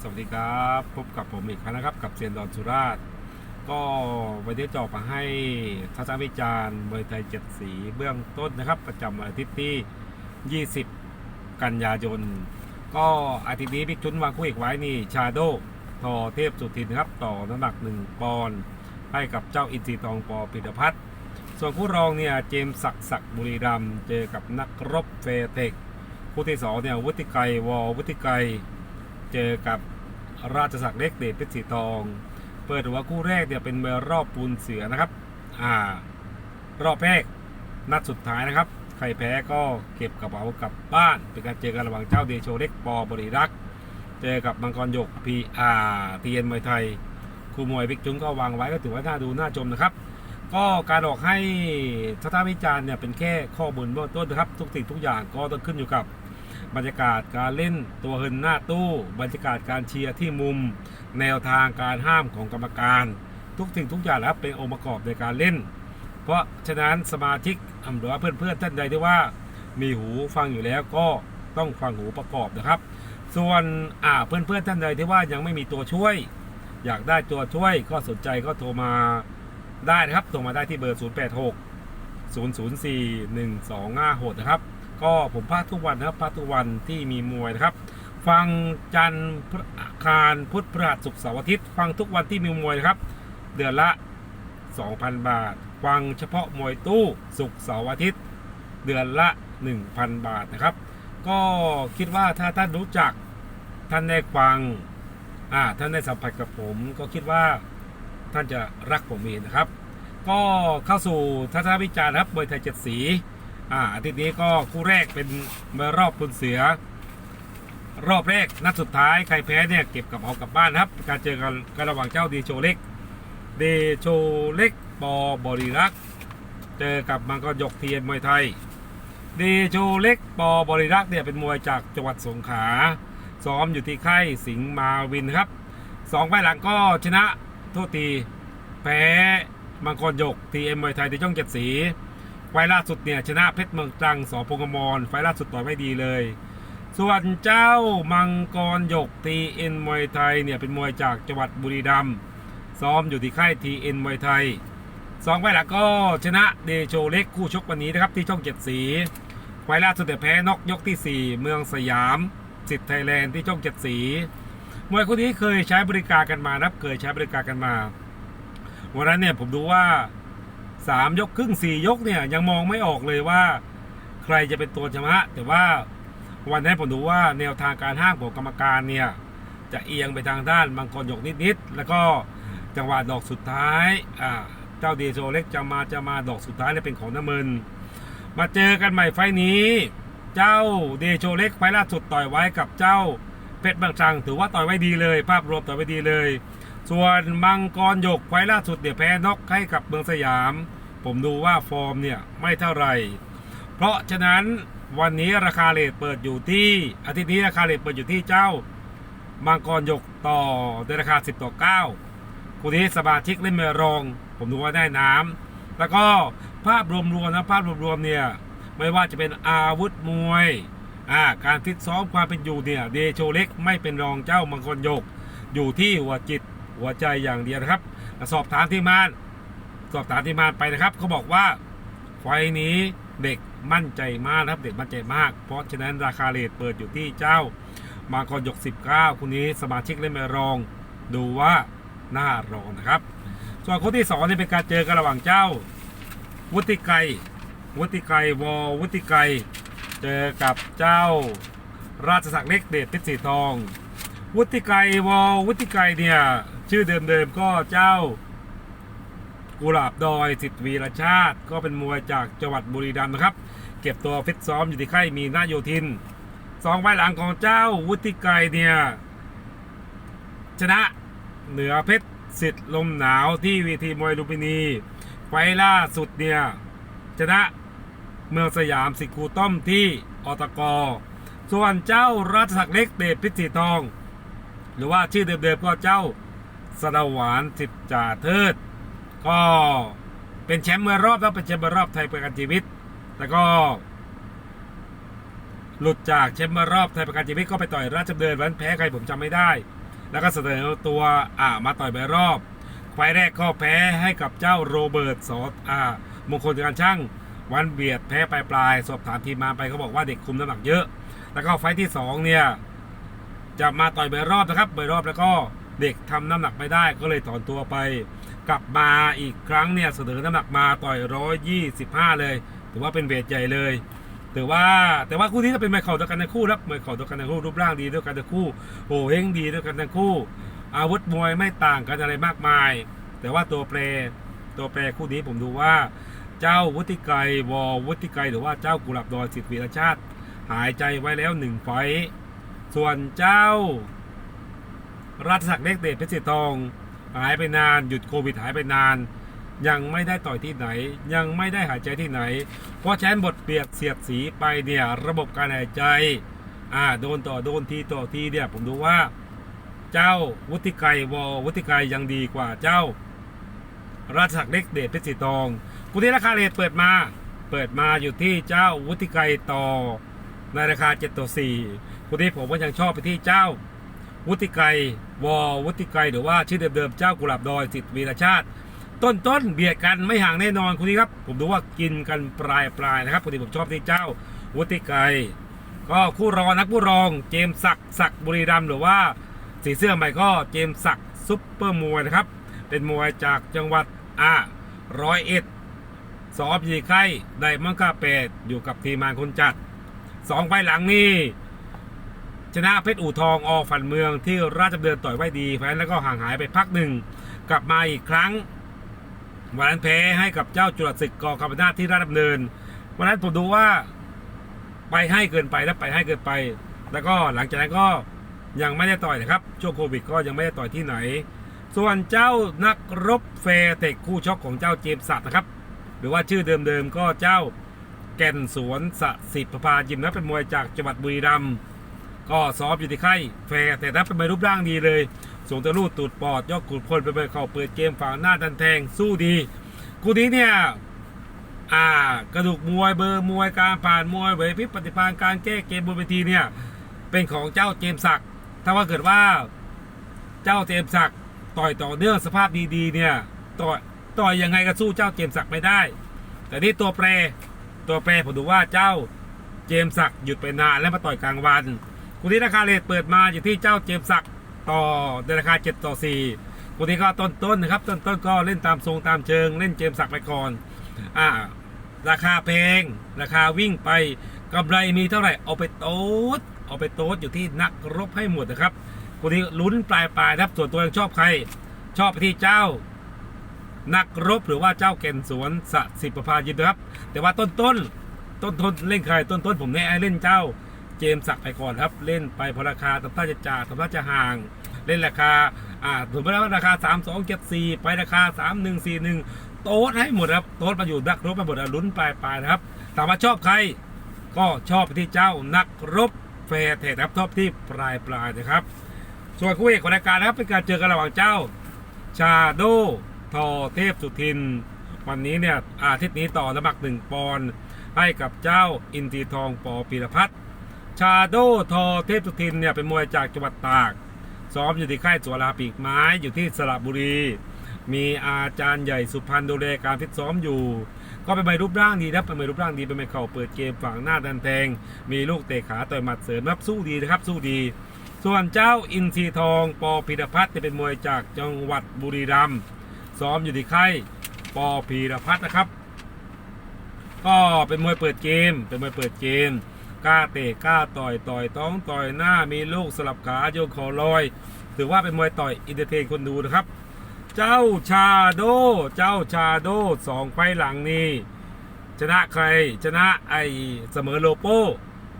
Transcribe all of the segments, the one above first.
สวัสดีครับพบกับผมอีกครั้งนะครับ กับเซียนดอนสุราษฎร์ก็วันนี้จะออกมาให้ทัศนวิจารณ์มวยไทยเจ็ดสีเบื้องต้นนะครับ ประจำวันอาทิตย์ที่ 20 กันยายน ก็อาทิตย์นี้พี่ชุนวางคู่เอกไว้นี่ชาโดทอเทพสุทินครับ ต่อน้ำหนัก 1 ปอนด์ให้กับเจ้าอินทรีทองปอปิดพัฒน์ส่วนคู่รองเนี่ยเจมสักดิ์ศักบุรีรัมเจอกับนักรบเฟเทคคู่ที่สองเนี่ยวุฒิไกรวอวุฒิไกร เจอกับราชสักดิ์เล็กเดชเพชรสีทอง เปิดหัวคู่แรกเนี่ยเป็นมวยรอบปูนเสือนะครับ อ่ารอบแรกนัดสุดท้ายนะครับ ใครแพ้ก็เก็บกระเป๋ากลับบ้าน เป็นการเจอกันระหว่างเจ้าเดโชเล็กปอบริรักษ์เจอกับมังกรหยกพีอาร์ทีเอ็นมวยไทยครูมวยบิ๊กจุ้งก็วางไว้ก็ถือว่าน่าดูน่าชมนะครับ ก็การออกให้ทัศนวิจารณ์เนี่ยเป็นแค่ข้อมูลเบื้องต้นนะครับ ทุกสิ่งทุกอย่างก็ต้องขึ้นอยู่กับ บรรยากาศการเล่นตัวเฮินหน้าตู้ บรรยากาศการเชียร์ที่มุม แนวทางการห้ามของกรรมการ ทุกสิ่งทุกอย่างแล้วเป็นองค์ประกอบในการเล่น เพราะฉะนั้นสมาชิกหรือว่าเพื่อนๆท่านใดที่ว่ามีหูฟังอยู่แล้วก็ต้องฟังหูประกอบนะครับ ส่วนอ่าเพื่อนๆท่านใดที่ว่ายังไม่มีตัวช่วย อยากได้ตัวช่วยก็สนใจก็โทรมาได้นะครับโทรมาได้ที่เบอร์ 086 004 1256 นะครับ ก็ผมพากทุกวันนะครับพากทุกวันที่มีมวยนะครับ ฟังจันทร์พฤอังคารพุธพฤหัสศุกร์เสาร์อาทิตย์ ฟังทุกวันที่มีมวยนะครับ เดือนละ 2,000 บาท ฟังเฉพาะมวยตู้ศุกร์เสาร์อาทิตย์ เดือนละ 1,000 บาทนะครับ ก็คิดว่าถ้าท่านรู้จักท่านได้ฟังอ่าท่านได้สัมผัสกับผม ก็คิดว่าท่านจะรักผมเองนะครับ ก็เข้าสู่ทัศนวิจารณ์ครับมวยไทยเจ็ดสี อ่าอาทิตย์นี้ก็คู่แรกเป็นรอบคุณเสือ รอบแรกนัดสุดท้ายใครแพ้เนี่ยเก็บกับเอากลับบ้านครับ การเจอกันกันระหว่างเจ้าดีโชเล็กเดโชเล็กปอบริรักษ์เจอกับมังกรหยกเทียนมวยไทยเดโชเล็กปอบริรักษ์เนี่ยเป็นมวยจากจังหวัดสงขลาซ้อมอยู่ที่ค่ายสิงห์มาวินครับสองไฟหลังก็ชนะโทษทีแพ้มังกรหยกทีเอ็มมวยไทยที่ช่องเจ็ดสี ฟล่าสุดเนี่ยชนะเพชรเมืองตรังสอพงกมรไฟล่าสุดต่อยไม่ดีเลย ส่วนเจ้ามังกรหยกทีเอ็นมวยไทยเนี่ยเป็นมวยจากจังหวัดบุรีรัมย์ซ้อมอยู่ที่ค่ายทีเอ็นมวยไทยสองไฟล์หลักก็ชนะเดโชเล็กคู่ชกวันนี้นะครับที่ช่องเจ็ดสีไฟล่าสุดแต่แพ้นอกยกที่สี่เมืองสยามสิทธิ์ไทยแลนด์ที่ช่องเจ็ดสีมวยคู่นี้เคยใช้บริการกันมานะครับเคยใช้บริการกันมาวันนั้นเนี่ยผมดูว่า สามยกครึ่งสี่ยกเนี่ยยังมองไม่ออกเลยว่า ใครจะเป็นตัวชนะ แต่ว่าวันนี้ผมดูว่าแนวทางการห้างของกรรมการเนี่ยจะเอียงไปทางด้านมังกรหยกนิดๆแล้วก็จังหวะดอกสุดท้ายอ่าเจ้าเดโชเล็กจะมาจะมาดอกสุดท้ายเลยเป็นของน้ำมันมาเจอกันใหม่ไฟล์นี้ เจ้าเดโชเล็กไฟล่าสุดต่อยไว้กับเจ้าเพชรบางชังถือว่าต่อยไว้ดีเลย ภาพรวมต่อยไว้ดีเลย ส่วนมังกรหยกไฟล่าสุดเนี่ยวแพ้น็อกให้กับเมืองสยาม ผมดูว่าฟอร์มเนี่ยไม่เท่าไหร่ เพราะฉะนั้นวันนี้ราคาเลทเปิดอยู่ที่อาทิตย์นี้ราคาเลทเปิดอยู่ที่เจ้ามังกรหยกต่อในราคา 10 ต่อ 9คู่นี้สมาชิกเล่นเมรอง ผมดูว่าได้น้ำแล้วก็ภาพรวมๆนะภาพรวมๆเนี่ยไม่ว่าจะเป็นอาวุธมวยอ่าการฟิตซ้อมความเป็นอยู่เนี่ยเดโชเล็กไม่เป็นรองเจ้ามังกรหยก อยู่ที่หัวจิตหัวใจอย่างเดียวนะครับ สอบถามที่มาน สอบถามที่มานไปนะครับเขาบอกว่าไฟนี้เด็กมั่นใจมากครับเด็กมั่นใจมาก เพราะฉะนั้นราคาเลทเปิดอยู่ที่เจ้ามังกรหยก 19คุณนี้สมาชิกเล่นไม่รอง ดูว่าน่ารองนะครับ ส่วนคนที่สองนี่เป็นการเจอกันระหว่างเจ้า วุฒิไกรวุฒิไกรวอวุฒิไกรเจอกับเจ้าราชสักดิ์เล็กเดชเพชรสีทอง วุฒิไกรวอวุฒิไกรเนี่ยชื่อเดิมๆก็เจ้า กุหลาบดอยสิทธิวีรชาติ ก็เป็นมวยจากจังหวัดบุรีรัมย์นะครับ เก็บตัวฟิตซ้อมอยู่ที่ค่ายมีนาโยธินสองไฟล์หลังของเจ้าวุฒิไกรเนี่ยชนะเหนือเพชรสิทธิ์ลมหนาวที่วีทีมวยลุมพินี ไฟล่าสุดเนี่ยชนะเมืองสยามสิทธิ์ครูต้อมที่อตกส่วนเจ้าราชสักดิ์เล็กเดชพิษสีทอง หรือว่าชื่อเดิมๆก็เจ้าสดาหวานสิทธิจ่าเทิด ก็เป็นแชมป์เมื่อรอบแล้วเป็นแชมป์เมื่อรอบไทยประกันชีวิต แล้วก็ หลุดจากแชมป์เมื่อรอบไทยประกันชีวิตก็ไปต่อยราชดำเนินวันแพ้ใครผมจำไม่ได้ แล้วก็เสนอตัวอ่ามาต่อยไปรอบไฟแรกก็แพ้ให้กับเจ้าโรเบิร์ตสออ่ามงคลการช่างวันเบียดแพ้ปลายปลายสอบถามทีมมาไปเขาบอกว่าเด็กคุมน้ำหนักเยอะ แล้วก็ไฟที่สองเนี่ย จะมาต่อยใบรอบนะครับใบรอบแล้วก็ เด็กทำน้ำหนักไม่ได้ก็เลยถอนตัวไป กลับมาอีกครั้งเนี่ยเสนอน้ำหนักมาต่อยร้อยยี่สิบห้าเลย ถือว่าเป็นเวทใหญ่เลยถือว่าแต่ว่าคู่นี้ก็เป็นไมเคิลเดียวกันทั้งคู่ครับไมเคิลเดียวกันทั้งคู่รูปร่างดีด้วยกันทั้งคู่โอ้เฮงดีด้วยกันทั้งคู่ อาวุธมวยไม่ต่างกันอะไรมากมาย แต่ว่าตัวแปรตัวแปรคู่นี้ผมดูว่า เจ้าวุฒิไกรวอวุฒิไกรหรือว่าเจ้ากุหลาบดอยสิทธิวีรชาติ หายใจไว้แล้วหนึ่งไฟส่วนเจ้า รัฐศักดิ์เล็กเดชเพชรสีทองหายไปนาน หยุดโควิดหายไปนาน ยังไม่ได้ต่อยที่ไหน ยังไม่ได้หายใจที่ไหน เพราะฉะนั้บทเปียกเสียดสีไปเนี่ยระบบการหายใจอ่าโดนต่อโดนทีต่อทีเนี่ยผมดูว่า เจ้าวุฒิไกรวอวุฒิไกรยังดีกว่าเจ้ารัฐศักดิ์เล็กเดชเพชรสีทองคุณที่ราคาเลทเปิดมา เปิดมาอยู่ที่เจ้าวุฒิไกรต่อในราคา7ต่อ4คุณที่ผมก็ยังชอบไปที่เจ้า วุฒิไกรวอวุฒิไกรหรือว่าชื่อเดิมๆเจ้ากุหลาบดอยสิทธิวีรชาติ ต้นต้นเบียดกันไม่ห่างแน่นอนคุณนี้ครับ ผมดูว่ากินกันปลายปลายนะครับคุณที่ผมชอบที่เจ้าวุฒิไกรก็คู่รองนักผู้รองเจมสักดิ์ศักบุรีรัมหรือว่าสีเสื้อใหม่ก็เจมสักซุปเปอร์มวยนะครับ เป็นมวยจากจังหวัดอ่าร้อยเอ็ดสอบยีไข่ได้มังกาเปดอยู่กับทีมงานคนจัดสองไฟหลังนี่ ชนะเพชรอู่ทองออฝันเมืองที่ราชดำเนินต่อยไว้ดีแฟนแล้วก็ห่างหายไปพักหนึ่ง กลับมาอีกครั้ง วันนั้นแพ้ให้กับเจ้าจุลศึกกอกำปนาที่ราชดำเนิน วันนั้นผมดูว่าไปให้เกินไปและไปให้เกินไป แล้วก็หลังจากนั้นก็ยังไม่ได้ต่อยนะครับช่วงโควิดก็ยังไม่ได้ต่อยที่ไหน ส่วนเจ้านักรบเฟร์เทคคู่ชกของเจ้าเจมส์สัตว์นะครับ หรือว่าชื่อเดิมๆก็เจ้าแก่นสวนสสิประภายิมนะเป็นมวยจากจังหวัดบุรีรัมย์ ก็ซ้อมอยู่ที่ค่ายแฟร์แต่ถ้าเป็นใบรูปร่างดีเลย ส่งตะลูดตูดปอดยอดขุดพลเป็นใบเข่าเปิดเกมฝั่งหน้าดันแทงสู้ดีคู่นี้เนี่ยอ่ากระดูกมวยเบอร์มวยการผ่านมวยไหวพิปฏิภาณการแก้เกมบนเวทีเนี่ยเป็นของเจ้าเจมสักถ้าว่าเกิดว่าเจ้าเจมสักต่อยต่อเนื่องสภาพดีๆเนี่ยต่อยต่อยยังไงก็สู้เจ้าเจมสักไม่ได้ แต่นี่ตัวแปรตัวแปรผมดูว่าเจ้าเจมสักหยุดไปนานแล้วมาต่อยกลางวัน คู่นี้ราคาเลทเปิดมาอยู่ที่เจ้าเจมสักต่อในราคา 7 ต่อ 4คู่นี้ก็ต้นต้นนะครับ ต้นต้นๆก็เล่นตามทรงตามเชิง เล่นเจมสักไปก่อนอ่าราคาแพง ราคาวิ่งไปกำไรมีเท่าไหร่เอาไปโต๊ดเอาไปโต๊ดอยู่ที่นักรบให้หมดนะครับคู่นี้ลุ้นปลายปลายนะครับส่วนตัวยังชอบใคร ชอบไปที่เจ้านักรบหรือว่าเจ้าแก่นสวนสสิประภายินนะครับ แต่ว่าต้นต้นต้นต้นเล่นใครต้นต้นผมแนะให้เล่นเจ้า เจมสักไปก่อนครับ เล่นไปพอราคาทำท่าจะจ่าทำท่าจะห่าง เล่นราคาอ่าถึงแม้ว่าราคา 3 2 7 4 ไปราคา 3 1 4 1 โต๊ดให้หมดครับ โต๊ดมาอยู่นักรบมาหมดอลุ้นปลายปลายนะครับถามว่าชอบใครก็ชอบไปที่เจ้านักรบแฟร์เทรดครับชอบที่ปลายปลายนะครับ ส่วนคู่เอกของรายการนะครับเป็นการเจอกันระหว่างเจ้าชาโดทอเทพสุทิน วันนี้เนี่ยอาทิตย์นี้ต่อน้ำหนักหนึ่งปอนให้กับเจ้าอินทรีทองปอปีรพัฒน์ ชาโดทอเทพสุทินเนี่ยเป็นมวยจากจังหวัดตาก ซ้อมอยู่ที่ค่ายสวนลาปีกไม้อยู่ที่สระบุรี มีอาจารย์ใหญ่สุพรรณดูแลการฟิตซ้อมอยู่ ก็เป็นใบรูปร่างดีนะเป็นใบรูปร่างดีเป็นใบเข่าเปิดเกมฝั่งหน้าดันแทง มีลูกเตะขาต่อยหมัดเสริมรับสู้ดีนะครับสู้ดี ส่วนเจ้าอินทรีทองปอพีรพัฒน์จะเป็นมวยจากจังหวัดบุรีรัมย์ซ้อมอยู่ที่ค่ายปอพีรพัฒน์นะครับ ก็เป็นมวยเปิดเกม เป็นมวยเปิดเกม กล้าเตะกล้าต่อยต่อยท้องต่อยหน้ามีลูกสลับขาโยกคอลอย ถือว่าเป็นมวยต่อยอินเตอร์เทนคนดูนะครับ เจ้าชาโด เจ้าชาโดสองไฟหลังนี้ ชนะใครชนะไอเสมอโลโป้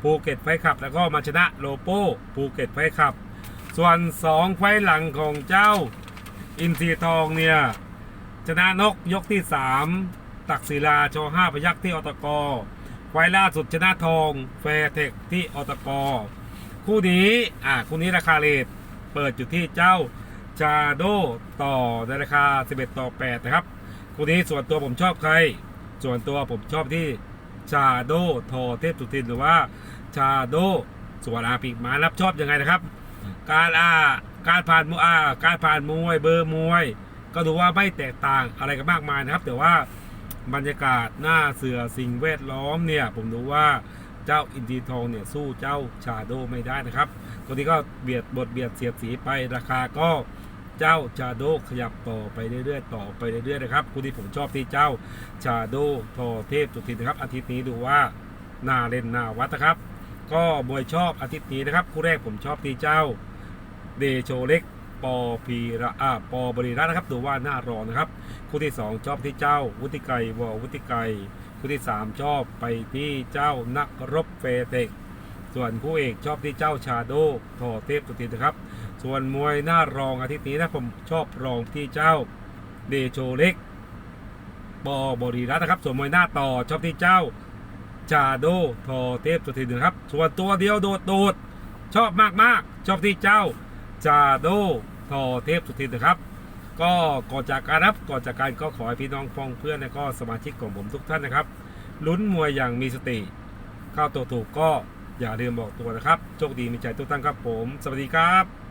ภูเก็ตไฟขับ แล้วก็มาชนะโลโป้ภูเก็ตไฟขับ ส่วนสองไฟหลังของเจ้าอินทรีทองเนี่ยชนะนกยกที่ 3 ตักศิลาโชห้าพยักที่อตก ไฟล่าสุดชนะทองแฟเทคที่อตกคู่นี้อ่าคู่นี้ราคาเลทเปิดอยู่ที่เจ้าชาโดต่อในราคา 11 ต่อ 8 นะครับ คู่นี้ส่วนตัวผมชอบใคร ส่วนตัวผมชอบที่ชาโดทอเทพสุทินหรือว่าชาโดส่วนอาปีกมารับชอบยังไงนะครับ การอาการผ่านมวยอาการผ่านมวยเบอร์มวย ก็ดูว่าไม่แตกต่างอะไรกันมากมายนะครับ แต่ว่า บรรยากาศหน้าเสือสิ่งแวดล้อมเนี่ย ผมดูว่าเจ้าอินทีทองเนี่ย สู้เจ้าชาโดไม่ได้นะครับ ตัวนี้ก็เบียดบทเบียดเสียดสีไปราคาก็เจ้าชาโดขยับต่อไปเรื่อยๆต่อไปเรื่อยๆนะครับคู่ที่ผมชอบที่เจ้าชาโดทอเทพสุทินนะครับ อาทิตย์นี้ดูว่านาเล่นนาวัดนะครับ ก็มวยชอบอาทิตย์นี้นะครับคู่แรกผมชอบที่เจ้าเดโชเล็ก ปอพีระอาปอบริรัตน์นะครับดูว่าน่ารอนะครับ คู่ที่ 2 ชอบที่เจ้า วุติไกรวอวุติไกรคู่ที่ 3 ชอบไปที่เจ้านักรบเฟเตกส่วนคู่เอกชอบที่เจ้าชาโดทอเทพสุทินนะครับ ส่วนมวยหน้ารองอาทิตย์นี้นะผมชอบรองที่เจ้าเดโชเล็กปอบริรัตน์นะครับ ส่วนมวยหน้าต่อชอบที่เจ้าชาโดทอเทพสุทินนะครับ ส่วนตัวเดียวโดดโดดชอบมากๆ ชอบที่เจ้า จาโดทอเทพสุทินนะครับ ก็ก่อนจากการรับก่อนจากการก็ขอให้พี่น้องพ้องเพื่อนและก็สมาชิกของผมทุกท่านนะครับลุ้นมวยอย่างมีสติ เข้าตัวถูกก็อย่าลืมบอกตัวนะครับ โชคดีมีใจทุกท่านครับผม สวัสดีครับ